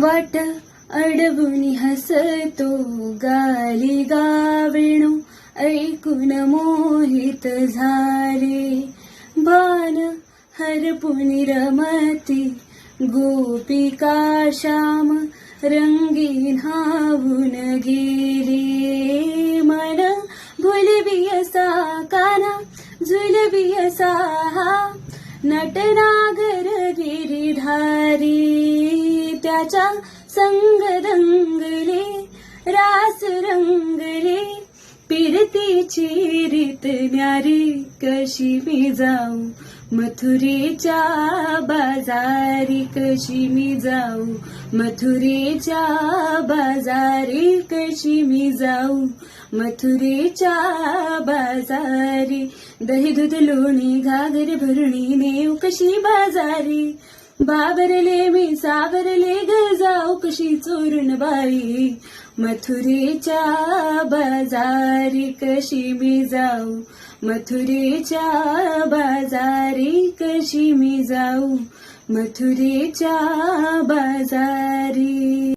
वाट अडवून हसतो गाली गावेणू ऐकून मोहित झाले. बाण हरपून रमती गोपिका श्याम रंगी न्हावून गेली. मन भुलवी असा काना झुलवी असा नटनागर गिरीधारी. त्याच्या संग रंगले रास रंगले पिरतीची रीत न्यारी कशी मी जाऊ? मथुरेच्या बाजारी कशी मी जाऊ? मथुरेच्या बाजारी कशी मी जाऊ? मथुरेच्या बाजारी दही दूध लोणी घागर भरणी नेऊ कशी बाजारी? बाबरले मी सावरले कशी चोरून बाई मथुरेच्या बाजारी कशी मी जाऊ? मथुरेच्या बाजारी कशी मी जाऊ? मथुरेच्या बाजारी